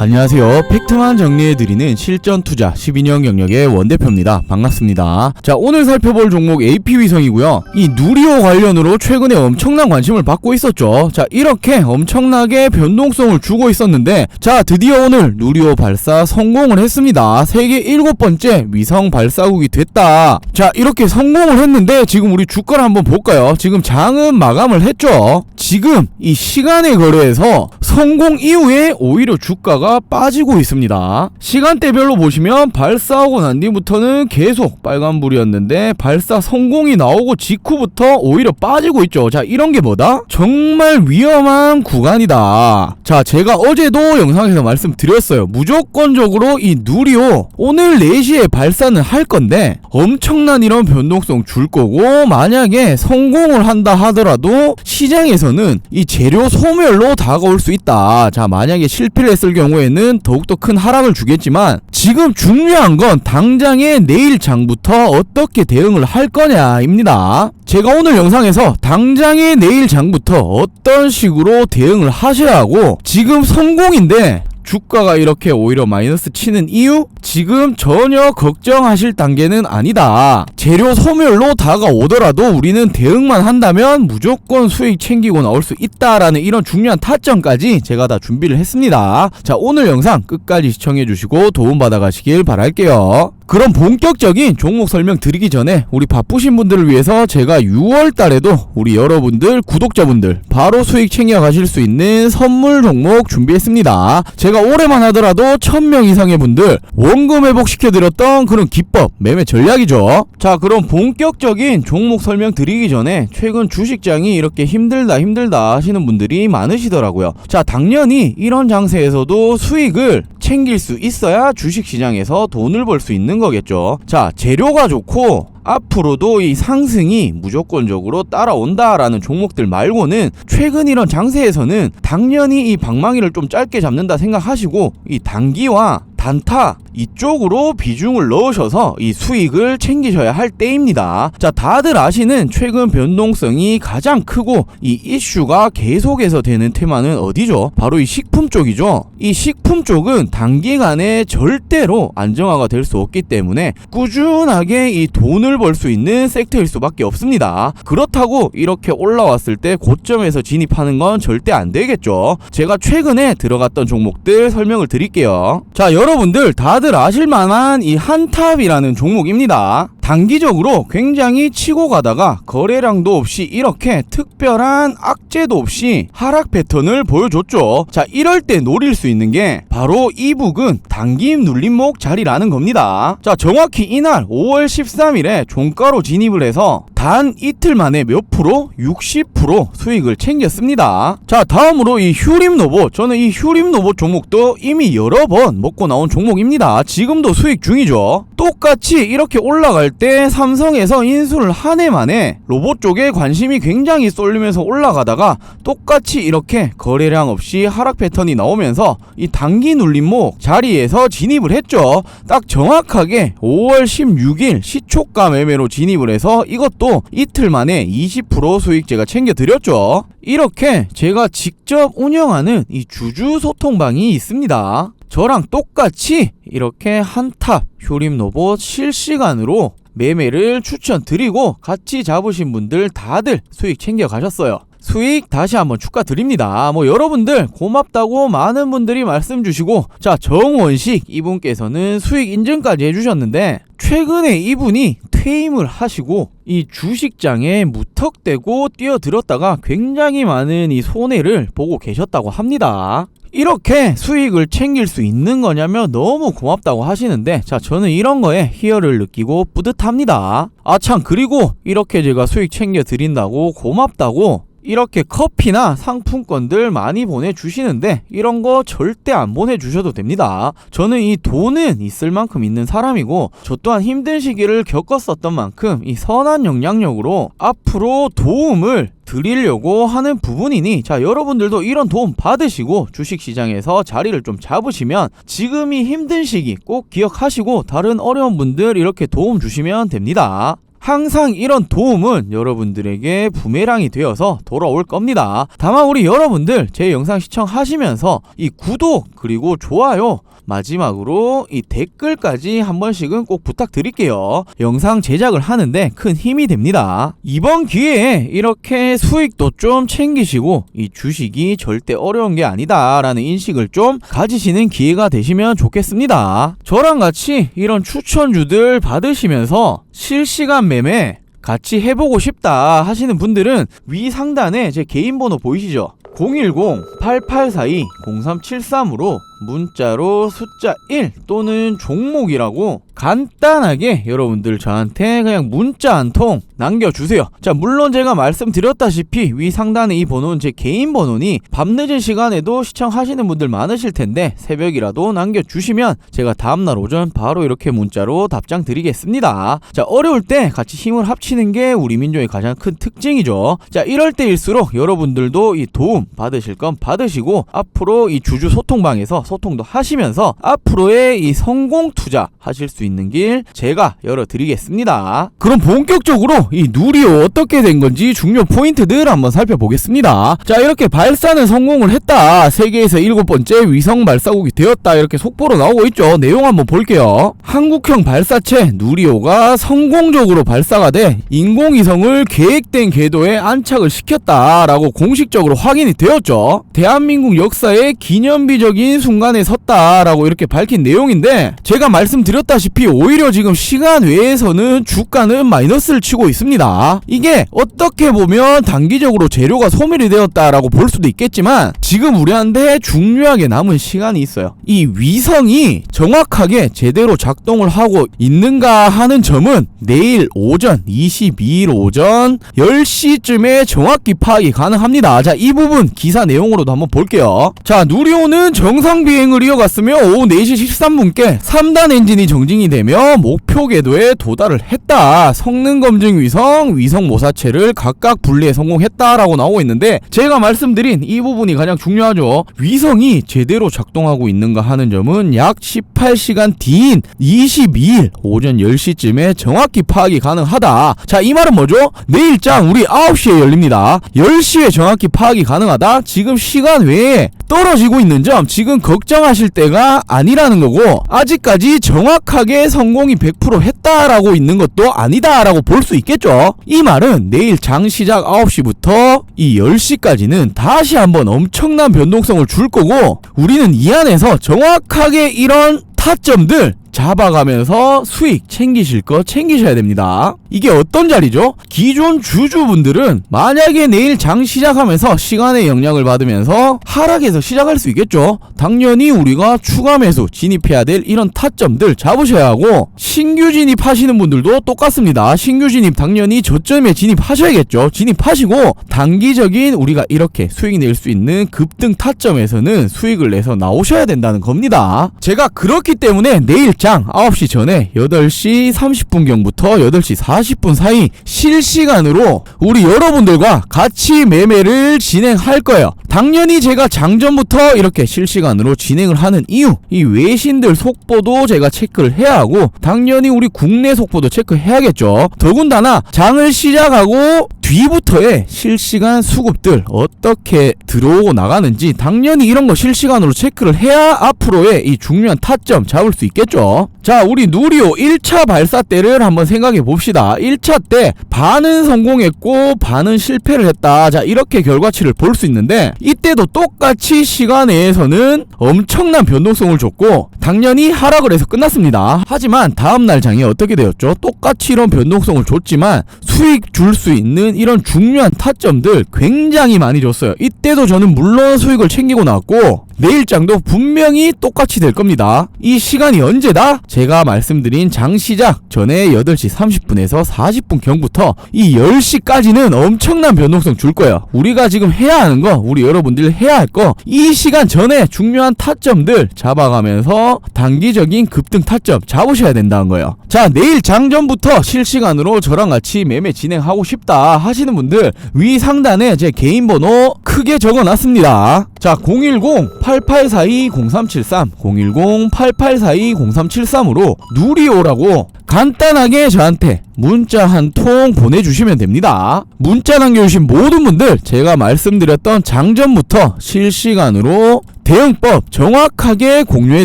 안녕하세요. 팩트만 정리해드리는 실전 투자 12년 경력의 원대표입니다. 반갑습니다. 자, 오늘 살펴볼 종목 AP위성이고요. 이 누리호 관련으로 최근에 엄청난 관심을 받고 있었죠. 자, 이렇게 엄청나게 변동성을 주고 있었는데, 자, 드디어 오늘 누리호 발사 성공을 했습니다. 세계 일곱 번째 위성 발사국이 됐다. 자, 이렇게 성공을 했는데, 지금 우리 주가를 한번 볼까요? 지금 장은 마감을 했죠. 지금 이 시간의 거래에서 성공 이후에 오히려 주가가 빠지고 있습니다. 시간대별로 보시면 발사하고 난 뒤부터는 계속 빨간불이었는데 발사 성공이 나오고 직후부터 오히려 빠지고 있죠. 자, 이런 게 뭐다? 정말 위험한 구간이다. 자, 제가 어제도 영상에서 말씀드렸어요. 무조건적으로 이 누리호 오늘 4시에 발사는 할 건데 엄청난 이런 변동성 줄 거고 만약에 성공을 한다 하더라도 시장에서는 이 재료 소멸로 다가올 수 있다. 자, 만약에 실패를 했을 경우에 는 더욱더 큰 하락을 주겠지만 지금 중요한 건 당장의 내일 장부터 어떻게 대응을 할 거냐입니다. 제가 오늘 영상에서 당장의 내일 장부터 어떤 식으로 대응을 하시라고 지금 성공인데 주가가 이렇게 오히려 마이너스 치는 이유? 지금 전혀 걱정하실 단계는 아니다. 재료 소멸로 다가오더라도 우리는 대응만 한다면 무조건 수익 챙기고 나올 수 있다라는 이런 중요한 타점까지 제가 다 준비를 했습니다. 자, 오늘 영상 끝까지 시청해주시고 도움받아 가시길 바랄게요. 그럼 본격적인 종목 설명 드리기 전에 우리 바쁘신 분들을 위해서 제가 6월 달에도 우리 여러분들 구독자분들 바로 수익 챙겨 가실 수 있는 선물 종목 준비했습니다. 제가 올해만 하더라도 1000명 이상의 분들 원금 회복 시켜 드렸던 그런 기법 매매 전략이죠. 자 그럼 본격적인 종목 설명 드리기 전에 최근 주식장이 이렇게 힘들다 힘들다 하시는 분들이 많으시더라고요. 자 당연히 이런 장세에서도 수익을 챙길 수 있어야 주식 시장에서 돈을 벌 수 있는 거겠죠. 자, 재료가 좋고 앞으로도 이 상승이 무조건적으로 따라온다라는 종목들 말고는 최근 이런 장세에서는 당연히 이 방망이를 좀 짧게 잡는다 생각하시고 이 단기와 단타 이쪽으로 비중을 넣으셔서 이 수익을 챙기셔야 할 때입니다. 자, 다들 아시는 최근 변동성이 가장 크고 이 이슈가 계속해서 되는 테마는 어디죠? 바로 이 식품 쪽이죠. 이 식품 쪽은 단기간에 절대로 안정화가 될 수 없기 때문에 꾸준하게 이 돈을 벌 수 있는 섹터일 수밖에 없습니다. 그렇다고 이렇게 올라왔을 때 고점에서 진입하는 건 절대 안 되겠죠. 제가 최근에 들어갔던 종목들 설명을 드릴게요. 자, 여러분 들 다들 아실 만한 이 한탑이라는 종목입니다. 단기적으로 굉장히 치고 가다가 거래량도 없이 이렇게 특별한 악재도 없이 하락 패턴을 보여줬죠. 자, 이럴 때 노릴 수 있는 게 바로 이 부근 단기 눌림목 자리라는 겁니다. 자, 정확히 이날 5월 13일에 종가로 진입을 해서 단 이틀 만에 몇 프로? 60% 수익을 챙겼습니다. 자, 다음으로 이 휴림 로봇. 저는 이 휴림 로봇 종목도 이미 여러 번 먹고 나온 종목입니다. 지금도 수익 중이죠. 똑같이 이렇게 올라갈 때 삼성에서 인수를 한 해 만에 로봇 쪽에 관심이 굉장히 쏠리면서 올라가다가 똑같이 이렇게 거래량 없이 하락 패턴이 나오면서 이 단기 눌림목 자리에서 진입을 했죠. 딱 정확하게 5월 16일 시초가 매매로 진입을 해서 이것도 이틀 만에 20% 수익 제가 챙겨 드렸죠. 이렇게 제가 직접 운영하는 이 주주 소통방이 있습니다. 저랑 똑같이 이렇게 한탑 효림 로봇 실시간으로 매매를 추천드리고 같이 잡으신 분들 다들 수익 챙겨 가셨어요. 수익 다시 한번 축하드립니다. 뭐 여러분들 고맙다고 많은 분들이 말씀 주시고 자 정원식 이분께서는 수익 인증까지 해주셨는데 최근에 이분이 퇴임을 하시고 이 주식장에 무턱대고 뛰어들었다가 굉장히 많은 이 손해를 보고 계셨다고 합니다. 이렇게 수익을 챙길 수 있는 거냐면 너무 고맙다고 하시는데 자 저는 이런 거에 희열을 느끼고 뿌듯합니다. 아 참 그리고 이렇게 제가 수익 챙겨 드린다고 고맙다고 이렇게 커피나 상품권들 많이 보내주시는데 이런 거 절대 안 보내주셔도 됩니다. 저는 이 돈은 있을 만큼 있는 사람이고 저 또한 힘든 시기를 겪었었던 만큼 이 선한 영향력으로 앞으로 도움을 드리려고 하는 부분이니 자 여러분들도 이런 도움 받으시고 주식시장에서 자리를 좀 잡으시면 지금이 힘든 시기 꼭 기억하시고 다른 어려운 분들 이렇게 도움 주시면 됩니다. 항상 이런 도움은 여러분들에게 부메랑이 되어서 돌아올 겁니다. 다만 우리 여러분들 제 영상 시청하시면서 이 구독 그리고 좋아요 마지막으로 이 댓글까지 한 번씩은 꼭 부탁드릴게요. 영상 제작을 하는데 큰 힘이 됩니다. 이번 기회에 이렇게 수익도 좀 챙기시고 이 주식이 절대 어려운 게 아니다라는 인식을 좀 가지시는 기회가 되시면 좋겠습니다. 저랑 같이 이런 추천주들 받으시면서 실시간 매매 같이 해보고 싶다 하시는 분들은 위 상단에 제 개인 번호 보이시죠? 010-8842-0373으로 문자로 숫자 1 또는 종목이라고 간단하게 여러분들 저한테 그냥 문자 한 통 남겨주세요. 자, 물론 제가 말씀드렸다시피 위 상단에 이 번호는 제 개인 번호니 밤늦은 시간에도 시청하시는 분들 많으실 텐데 새벽이라도 남겨주시면 제가 다음날 오전 바로 이렇게 문자로 답장 드리겠습니다. 자, 어려울 때 같이 힘을 합치는 게 우리 민족의 가장 큰 특징이죠. 자, 이럴 때일수록 여러분들도 이 도움 받으실 건 받으시고 앞으로 이 주주 소통방에서 소통도 하시면서 앞으로의 이 성공 투자 하실 수 있는 길 제가 열어드리겠습니다. 그럼 본격적으로 이 누리오 어떻게 된 건지 중요 포인트들 한번 살펴보겠습니다. 자 이렇게 발사는 성공을 했다. 세계에서 일곱 번째 위성 발사국이 되었다. 이렇게 속보로 나오고 있죠. 내용 한번 볼게요. 한국형 발사체 누리오가 성공적으로 발사가 돼 인공위성을 계획된 궤도에 안착을 시켰다라고 공식적으로 확인이 되었죠. 대한민국 역사의 기념비적인 순간 에 섰다라고 이렇게 밝힌 내용인데 제가 말씀드렸다시피 오히려 지금 시간 외에서는 주가는 마이너스를 치고 있습니다. 이게 어떻게 보면 단기적으로 재료가 소멸이 되었다라고 볼 수도 있겠지만 지금 우리한테 중요하게 남은 시간이 있어요. 이 위성이 정확하게 제대로 작동을 하고 있는가 하는 점은 내일 오전 22일 오전 10시쯤에 정확히 파악이 가능합니다. 자, 이 부분 기사 내용으로도 한번 볼게요. 자, 누리호는 정상 비행을 이어갔으며 오후 4시 13분께 3단 엔진이 정진이 되며 목표 궤도에 도달을 했다. 성능 검증 위성, 위성 모사체를 각각 분리에 성공했다라고 나오고 있는데 제가 말씀드린 이 부분이 가장 중요하죠. 위성이 제대로 작동하고 있는가 하는 점은 약 18시간 뒤인 22일 오전 10시쯤에 정확히 파악이 가능하다. 자, 이 말은 뭐죠? 내일장 우리 9시에 열립니다. 10시에 정확히 파악이 가능하다. 지금 시간 외에 떨어지고 있는 점 지금 걱정하실 때가 아니라는 거고 아직까지 정확하게 성공이 100% 했다라고 있는 것도 아니다라고 볼 수 있겠죠. 이 말은 내일 장 시작 9시부터 이 10시까지는 다시 한번 엄청난 변동성을 줄 거고 우리는 이 안에서 정확하게 이런 타점들 잡아가면서 수익 챙기실 거 챙기셔야 됩니다. 이게 어떤 자리죠? 기존 주주분들은 만약에 내일 장 시작하면서 시간의 영향을 받으면서 하락해서 시작할 수 있겠죠. 당연히 우리가 추가 매수 진입해야 될 이런 타점들 잡으셔야 하고 신규 진입하시는 분들도 똑같습니다. 신규 진입 당연히 저점에 진입하셔야겠죠. 진입하시고 단기적인 우리가 이렇게 수익 낼 수 있는 급등 타점에서는 수익을 내서 나오셔야 된다는 겁니다. 제가 그렇기 때문에 내일 장 9시 전에 8시 30분경부터 8시 40분 사이 실시간으로 우리 여러분들과 같이 매매를 진행할 거예요. 당연히 제가 장전부터 이렇게 실시간으로 진행을 하는 이유, 이 외신들 속보도 제가 체크를 해야 하고, 당연히 우리 국내 속보도 체크해야겠죠. 더군다나 장을 시작하고 뒤부터의 실시간 수급들 어떻게 들어오고 나가는지 당연히 이런 거 실시간으로 체크를 해야 앞으로의 이 중요한 타점 잡을 수 있겠죠. 자, 우리 누리호 1차 발사 때를 한번 생각해 봅시다. 1차 때 반은 성공했고 반은 실패를 했다. 자, 이렇게 결과치를 볼 수 있는데 이때도 똑같이 시간 내에서는 엄청난 변동성을 줬고 당연히 하락을 해서 끝났습니다. 하지만 다음날 장이 어떻게 되었죠? 똑같이 이런 변동성을 줬지만 수익 줄 수 있는 이런 중요한 타점들 굉장히 많이 줬어요. 이때도 저는 물론 수익을 챙기고 나왔고 내일장도 분명히 똑같이 될 겁니다. 이 시간이 언제다? 제가 말씀드린 장 시작 전에 8시 30분에서 40분 경부터 이 10시까지는 엄청난 변동성 줄 거예요. 우리가 지금 해야 하는 거, 우리 여러분들 해야 할 거, 이 시간 전에 중요한 타점들 잡아가면서 단기적인 급등 타점 잡으셔야 된다는 거예요. 자, 내일 장전부터 실시간으로 저랑 같이 매매 진행하고 싶다 하시는 분들 위 상단에 제 개인 번호 크게 적어 놨습니다. 자, 010 8842 0373 010 8842 0373으로 누리오라고 간단하게 저한테 문자 한 통 보내주시면 됩니다. 문자 남겨주신 모든 분들 제가 말씀드렸던 장전부터 실시간으로 대응법 정확하게 공유해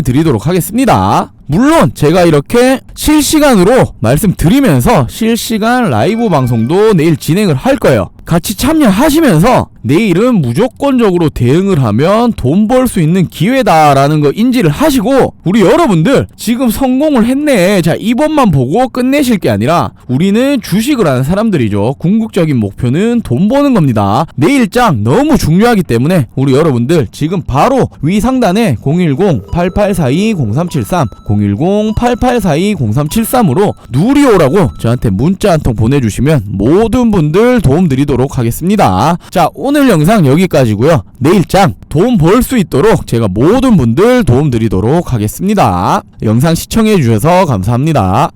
드리도록 하겠습니다. 물론 제가 이렇게 실시간으로 말씀드리면서 실시간 라이브 방송도 내일 진행을 할 거예요. 같이 참여하시면서 내 일은 무조건적으로 대응을 하면 돈 벌 수 있는 기회다라는 거 인지를 하시고 우리 여러분들 지금 성공을 했네. 자, 이번만 보고 끝내실 게 아니라 우리는 주식을 하는 사람들이죠. 궁극적인 목표는 돈 버는 겁니다. 내 일장 너무 중요하기 때문에 우리 여러분들 지금 바로 위 상단에 010-8842-0373 010-8842-0373으로 누리오라고 저한테 문자 한 통 보내주시면 모든 분들 도움 드리도록 하겠습니다. 자, 오늘 영상 여기까지고요. 내일장 돈벌수 있도록 제가 모든 분들 도움 드리도록 하겠습니다. 영상 시청해 주셔서 감사합니다.